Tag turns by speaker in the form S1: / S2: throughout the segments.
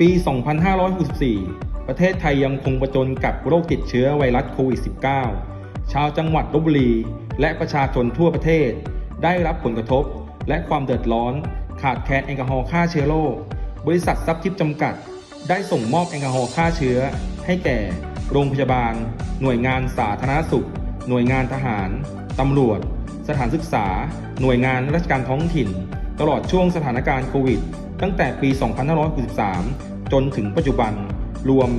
S1: ปี 2564 ประเทศไทยยังคงประจนกับโรคติดเชื้อไวรัสโควิด -19 ชาวจังหวัดลบบุรี และประชาชนทั่วประเทศ ได้รับผลกระทบ และความเดือดร้อน ขาดแคลนแอลกอฮอล์ฆ่าเชื้อโรค บริษัทซับทิปจำกัด ได้ส่งมอบแอลกอฮอล์ฆ่าเชื้อ ให้แก่ โรงพยาบาล หน่วยงานสาธารณสุข หน่วยงานทหาร ตำรวจ สถานศึกษา หน่วยงานราชการท้องถิ่น ตลอดช่วงสถานการณ์โควิด ตั้งแต่ปี 2563 จนถึงปัจจุบัน รวม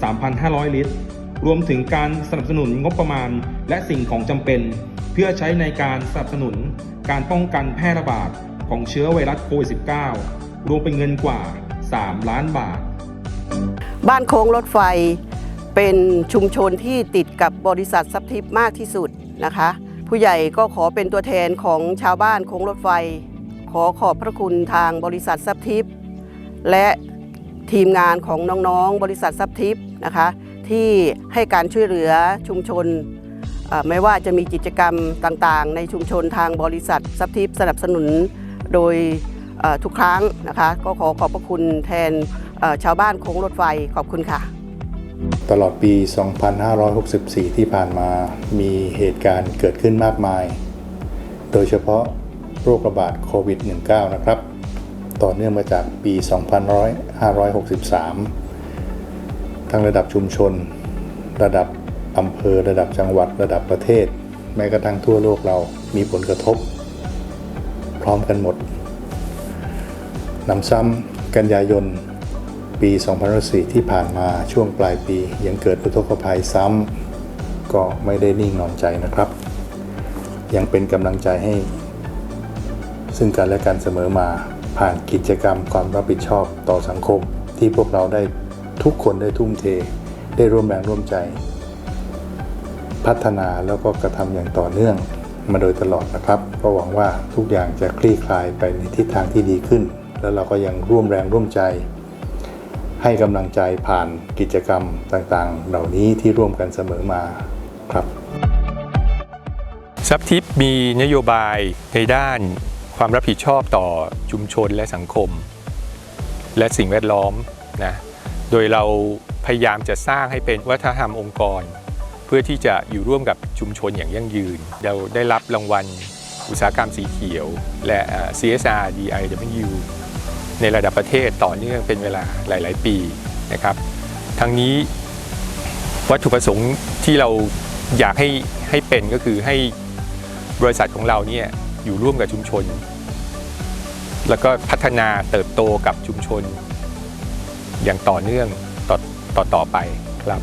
S1: 83,500 ลิตร รวมถึงการสนับสนุนงบประมาณและสิ่งของจำเป็น เพื่อใช้ในการสนับสนุนการป้องกันแพร่ระบาดของเชื้อไวรัสโควิด -19 รวมเป็นเงินกว่า 3 ล้านบาท
S2: บ้านโค้งรถไฟเป็นชุมชนที่ติดกับบริษัทซับทิปมากที่สุดนะคะ ผู้ใหญ่ก็ขอเป็นตัวแทนของชาวบ้านโค้งรถไฟ ขอขอบพระคุณทางบริษัทซับทิปและทีมงานของน้องๆ บริษัทซับทิปนะคะที่ให้การช่วยเหลือชุมชน ไม่ว่าจะมีกิจกรรมต่างๆ ในชุมชนทางบริษัทซับทิปสนับสนุนโดยทุกครั้งนะคะก็ขอขอบพระคุณแทนชาวบ้านโค้งรถไฟขอบคุณค่ะ
S3: ตลอดปี 2564 ที่ผ่านมามีเหตุการณ์เกิดขึ้นมากมาย โดยเฉพาะ โรคระบาดโควิด -19 นะครับ ต่อเนื่องมาจากปี 2563 ทั้งระดับชุมชน ระดับอำเภอ ระดับจังหวัด ระดับประเทศ แม้กระทั่งทั่วโลกเรามีผลกระทบ พร้อมกันหมดนำซ้ำกันยายนปี 2004ที่ผ่านมาช่วงปลายปียังเกิดอุทกภัยซ้ำก็ไม่ได้นิ่งนอนใจนะครับ ยังเป็นกำลังใจให้ ซึ่งกันและกันเสมอมาผ่านกิจกรรมความรับผิดชอบต่อสังคม ที่พวกเราได้ทุกคนได้ทุ่มเท ได้ร่วมแรงร่วมใจ พัฒนาแล้วก็กระทำอย่างต่อเนื่องมาโดยตลอดนะครับ ก็หวังว่าทุกอย่างจะคลี่คลายไปในทิศทางที่ดีขึ้น แล้วเราก็ยังร่วมแรงร่วมใจ ให้กำลังใจผ่านกิจกรรมต่างๆ เหล่านี้ที่ร่วมกันเสมอมาครับ
S4: ซับทิปมีนโยบายในด้าน ความรับผิดชอบต่อชุมชนและสังคม และสิ่งแวดล้อมนะโดยเราพยายามจะสร้างให้เป็นวัฒนธรรมองค์กร เพื่อที่จะอยู่ร่วมกับชุมชนอย่างยั่งยืน เราได้รับรางวัลอุตสาหกรรมสีเขียว และ CSR DIW ในระดับประเทศต่อเนื่องเป็นเวลาหลาย ๆ ปีนะครับทั้งนี้วัตถุประสงค์ที่เราอยากให้ให้เป็นก็คือให้บริษัทของเราเนี่ย อยู่ร่วมกับชุมชน แล้วก็พัฒนาเติบโตกับชุมชน อย่างต่อเนื่องต่อต่อต่อไปครับ